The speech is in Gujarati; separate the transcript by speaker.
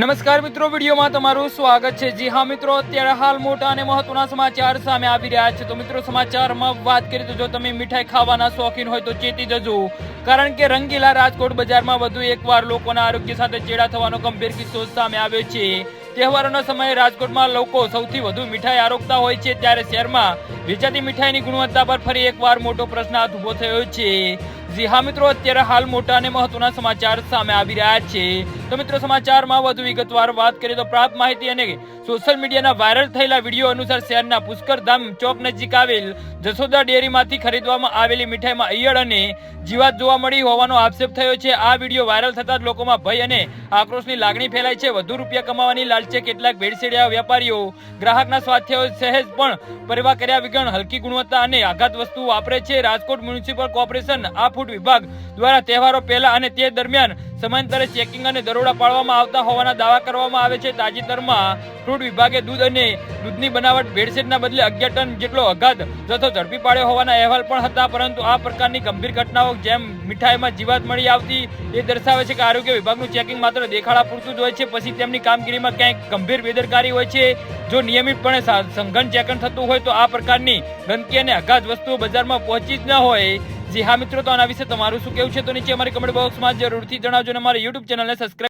Speaker 1: નમસ્કાર મિત્રો, વિડીયોમાં તમારું સ્વાગત છે. જી હા મિત્રો, અત્યારે હાલ મોટા અને મહત્વના સમાચાર સામે આવી રહ્યા છે. તો મિત્રો, સમાચારમાં વાત કરી તો જો તમે મીઠાઈ ખાવાના શોખીન હોય તો ચેતી જજો. કારણ કે રંગીલા રાજકોટ બજારમાં વધુ એકવાર લોકોના આરોગ્ય સાથે ચેડા થવાનો ગંભીર કિસ્સો સામે આવ્યો છે. તહેવારોના સમયે રાજકોટમાં લોકો સૌથી વધુ મીઠાઈ આરોગતા હોય છે. ત્યારે શહેરમાં વેચાતી મીઠાઈની ગુણવત્તા પર ફરી એકવાર મોટો પ્રશ્ન હાથ ઊભો થયો છે. જી હા મિત્રો, અત્યારે હાલ મોટા અને મહત્વના સમાચાર સામે આવી રહ્યા છે. તો મિત્રો, સમાચારમાં વધુ વિગતવાર વાત કરીએ તો પ્રાપ્ત માહિતી અને સોશિયલ મીડિયાના વાયરલ થયેલા વીડિયો અનુસાર શહેરના પુષ્કરધામ ચોક નજીક આવેલ જસોદા ડેરીમાંથી ખરીદવામાં આવેલી મીઠાઈમાં ઈયળ અને જીવાત જોવા મળી હોવાનો આક્ષેપ થયો છે. આ વીડિયો વાયરલ થતા જ લોકોમાં ભય અને આક્રોશની લાગણી ફેલાય છે. વધુ રૂપિયા કમાવાની લાલચે કેટલાક ભેળસેળિયા વેપારીઓ ગ્રાહકના સ્વાસ્થ્ય સહેજ પણ પરવા કર્યા વગર હલકી ગુણવત્તા અને આઘાત વસ્તુ વાપરે છે. રાજકોટ મ્યુનિસિપલ કોર્પોરેશન આ ફૂડ વિભાગ દ્વારા તહેવારો પહેલા અને તે દરમિયાન સમાંતરે ચેકિંગ અને દરોડા પાડવામાં આવતા હોવાના દાવા કરવામાં આવે છે. તાજેતરમાં ફ્રૂટ વિભાગે દૂધ અને દૂધની બનાવટ ભેળસેળના બદલે અગિયાર ટન જેટલો અઘાત જથ્થો ઝડપી પાડ્યો હોવાના અહેવાલ પણ હતા, પરંતુ આ પ્રકારની ગંભીર ઘટનાઓ જેમ મીઠાઈમાં જીવાત મળી આવતી એ દર્શાવે છે કે આરોગ્ય વિભાગનું ચેકિંગ માત્ર દેખાડા પૂરતું જ હોય છે, પછી તેમની કામગીરીમાં ક્યાંક ગંભીર બેદરકારી હોય છે. જો નિયમિતપણે સંઘન ચેકિંગ થતું હોય તો આ પ્રકારની ગંદકી અને અઘાત વસ્તુઓ બજારમાં પહોંચી જ ન હોય જી હા મિત્રો, તો આના વિશે તમારું શું કેવું છે તો નીચે અમારી કમેન્ટ બોક્સમાં જરૂરથી જણાવજો અને અમારી યુટ્યુબ ચેનલને સબસ્ક્રાઇબ